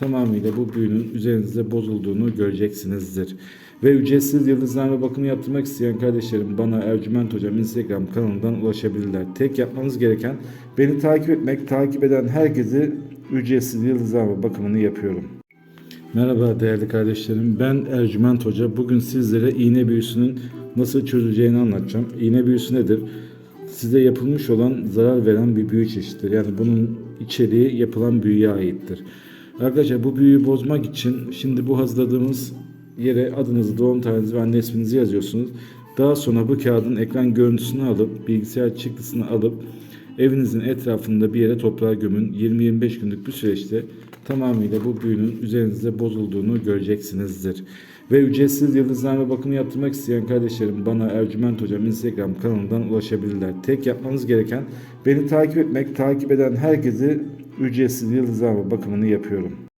tamamıyla bu büyünün üzerinizde bozulduğunu göreceksinizdir. Ve ücretsiz yıldızlarla bakımı yaptırmak isteyen kardeşlerim bana Ercüment Hocam Instagram kanalından ulaşabilirler. Tek yapmanız gereken beni takip etmek, takip eden herkese ücretsiz yıldızlarla bakımını yapıyorum. Merhaba değerli kardeşlerim. Ben Ercüment Hoca. Bugün sizlere iğne büyüsünün nasıl çözüleceğini anlatacağım. İğne büyüsü nedir? Size yapılmış olan zarar veren bir büyü çeşididir. Yani bunun içeriği yapılan büyüye aittir. Arkadaşlar bu büyüyü bozmak için şimdi bu hazırladığımız yere adınızı, doğum tarihinizi ve anne isminizi yazıyorsunuz. Daha sonra bu kağıdın ekran görüntüsünü alıp bilgisayar çıktısını alıp Evinizin etrafında bir yere toprağa gömün. 20-25 günlük bir süreçte tamamıyla bu büyünün üzerinizde bozulduğunu göreceksinizdir. Ve ücretsiz yıldızlarla bakımı yaptırmak isteyen kardeşlerim bana Ercüment Hocam Instagram kanalından ulaşabilirler. Tek yapmanız gereken beni takip etmek, takip eden herkese ücretsiz yıldızlarla bakımını yapıyorum.